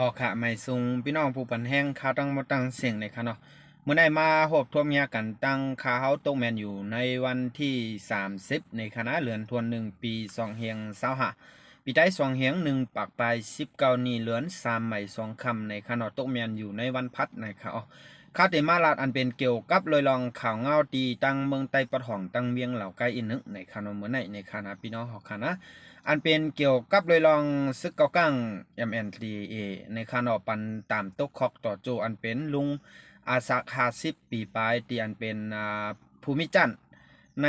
ออกค่ะไม่ซุงพี่น้องผู้ปันแห้งข้าวตั้งมาตั้งเสียงเลยค่ะเนาะเมื่อได้มาหบทวมยกันตั้งข้าวตกแมนอยู่ในวันที่ 30 ในคณะเลือนทวนหนึ่งปีสองเฮียงเศร้าหะ ปีได้สองเฮียงหนึ่งปากปลายสิบเก้านี่เลือนสามใหม่สองคำในคณะตกแมนอยู่ในวันพัดในค่ะอ๋อข้าวเตมาลาดอันเป็นเกี่ยวกับลอยลองข่าวเงาตีตั้งเมืองไต้ปะถ่องตั้งเวียงเหล่าใกล้อินนึกในคณะเมือไหนในคณะพี่น้องหอกคณะอันเป็นเกี่ยวกับเลยลองซึกเกากั้ง MNTA ในคานอปันตามตกคอกต่อโจอันเป็นลุงอาสักหาสิบปีปลายที่อันเป็นภูมิจันทร์ ใน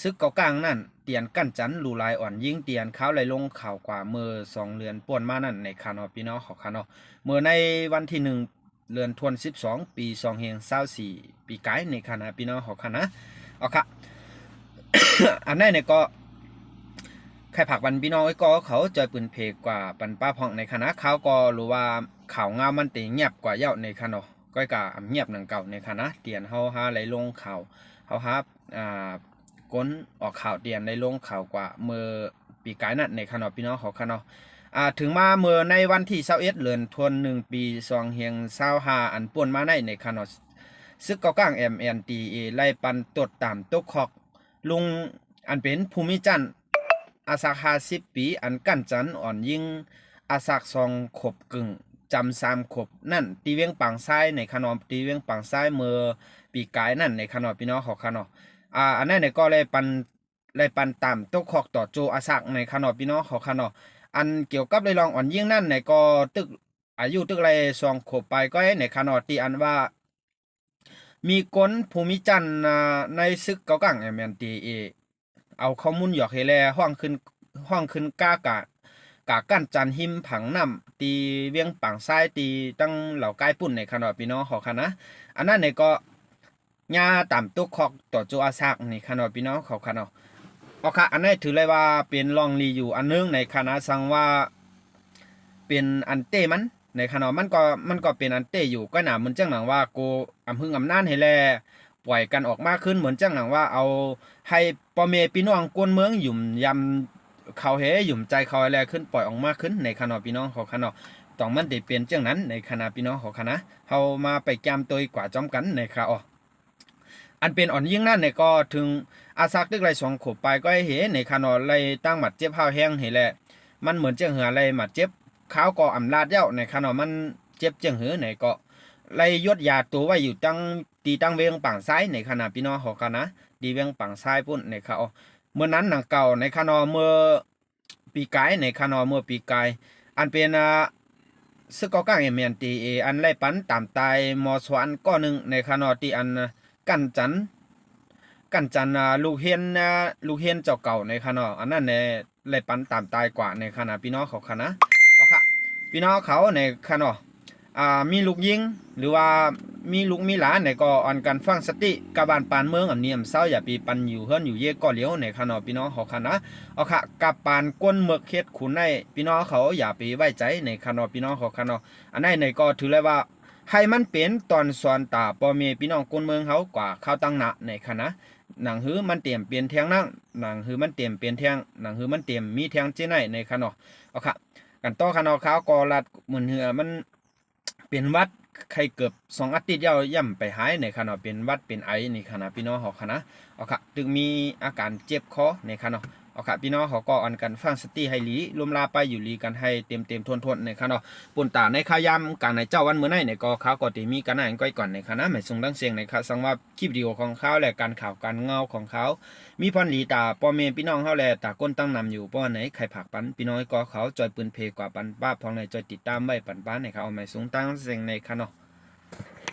ซึกเกากั้งนั่น เตียนกั้นจันลูลายอ่อนยิ่งเตียนเขาไหลลงข่าวกว่าเมื่อสองเดือนป่วนมานั่นในคานอพี่น้องของคานอเมื่อในวันที่หนึ่งเดือนทวนสิบสองปีสองเฮงเศร้าสี่ปีไกายในคณะพี่น้องของคณะเอาค่ะอันนั้นเนี่ยก็ใครผักบันพี่น้องไอ้ก็เขาเจอปืนเพกกว่าปันป้าพองในคณะเขาก็รู้ว่าข่าวงามมันตีเงียบกว่าเย้าในคณะก้อยกะเงียบหนังเก่าในคณะเตียนเฮาหาไหลลงข่าว เฮาหาอ่าก้นออกข่าวเตียนในลงข่าวกว่าเมื่อปีกายนั่นในคณะพี่น้องของคณะอ่าถึงมาเมื่อในวันที่21เอ็ดือนธันวาคมปี2เฮียง25อันป่วนมาในในคณะซึกเกากลาง MNTA ไล่ปันตดตามตุกคอกลุงอันเป็นภูมิจันอาสักห้าสิบปีอันกั้นจันอ่อนยิ่งอาสักซองขบกึ่งจำสามขบนั่นตีเวียงปังซ้ายในขนอมตีเวียงปังซ้ายเมื่อ ปีกายนั่นในขนอมพี่น้องของขนอมอ่าอันนั้นเนี่ยก็เลยปันเลยปันตามตกขอกต่อโจอาสักในขนอมพี่น้องของขนอมอันเกี่ยวกับเลยลองอ่อนยิ่งนั่นในก็ตึกอายุตึกไรซองขบไปก็ให้ในขนอมตีอันว่า มีกลภูมิจันในซึกเกากังเอ็มนตีเอเอาข้อมูลหยอกให้แลห้องขึ้นห้องขึ้นก้ากะกากั้นจันหิมผังน้ำตีเวียงปังซ้ายตีตั้งเหล่าใกล้ปุ่นในขนอพี่น้องขอคณะอันนั้นเนี่ยก็ ญาต่ำตุกคอกต่อโจอาซักในขนอพี่น้องเขอคณะเอาค่ะอันนี้ถือเลยว่าเป็นลองรีอยู่อันนึงในคณะสังว่าเป็นอันเต้มันในขนอมันก็มันก็เป็นอันเต้อยู่ก็หนาเหมือนจังหนังว่าโกอำหึงอำนานให้แลปล่อยกันออกมากขึ้นเหมือนจังหนังว่าเอาให้ปอเมพี่น้องกวนเมืองหยุ่มยำเขาเฮหยุ่มใจเขาอะไรขึ้นปล่อยออกมากขึ้นในคณะพี่น้องของคณะต้องมันได้เปลี่ยนจังนั้นในคณะพี่น้องของคณะเฮามาไปแกมตัวกว่าจอมกันในคราอ๋อ อันเป็นอ่อนยิ่งนั่นในก็ถึงอาซักตึกไรสองขบไปก็เห็นในคณะไรตั้งหมัดเจ็บเฮาแห้งเห็นแหละ มันเหมือนเจังเหือไรหมัดเจ็บข้าวก็อำลาดเย้าในคณะมันเจ็บเจังเหือในก็ไล่ยดยาตัวไว้อยู่ตั้งตีตั้งเวียงปังซ้ายในขณะพี่น้องหอกันนะดีเวียงปังซ้ายปุ่นในเขาเมื่อนั้นหนังเก่าในขณะเมื่อปีกายในขณะเมื่อปีกายอันเป็นซึกกาก้างเอเมียนตีอันไล่ปันตามตายมอสวนก้อนหนึ่งในขณะที่อัน กันจันกันจันอ่าลูกเฮียนอ่าลูกเฮียนเจ้าเก่าในขณะอันนั้นในไล่ปันตามตายกว่าในขณะพี่น้องเขาคณะเอาค่ะพี่น้องเขาในขณะอ่ามีลูกยิงหรือว่ามีลูกมีหลานไหนก็อ่อนกันฟังสติกบานปานเมืองอันเนียมเศร้าอย่าปีปันอยู่เฮือนอยู่เย่ก็เลี้ยวในขนอพี่น้องเขาคณะเอาค่ะกับปานก้นเมือกเฮ็ดขุนในพี่น้องเขาอย่าไปไว้ใจในขนอพี่น้องเขาคณะอันนั้นในก็ถือเลยว่า ให้มันเป็นตอนสอนตาปอเมพี่น้องกนเมืองเขากว่าข้าวตั้งหนะในคณะหนังหือมันเตรียมเปลี่ยนเทียงนั่งหนังหือมันเตรียมเปลี่ยนเทียงหนังหือมันเตรียมมีเทียงเจ้ไหนในขนอเอาค่ะกันต่อขนอเขาก็รัดเหมือนเหือมันเป็นวัดใครเกือบสองอาทิตย์ยาวย่ำไปหายในขณะเป็นวัดเป็นไอในขณะพี่น้องเขาคณะเอาค่ะจึงมีอาการเจ็บคอในขณะ เอาค่ะพี่น้องเขาก็อ่อนกันฟังสติให้หลีรวมลาไปอยู่ลีกันให้เต็มเต็มทวนทวนในขณะปุ่นตาในขายำการในเจ้าวันเมื่อไหนในก็เขาก็ตีมีกันอ่านก้อยก่อนในคณะหมายส่งดังเสียงในค่ะสังว่าคลิปดีโอของเขาและการข่าวการเงาของเขา มีพรหลีตาปอเมพี่น้องเขาและตาก้นตั้งนำอยู่ป้อไหนใครผักปันพี่น้องก็เขาจอยปืนเพกว่าปันป้าพองในจอยติดตามไว้ปันป้าในเขาเอาหมายสูงตั้งเสียงในค่ะเนาะ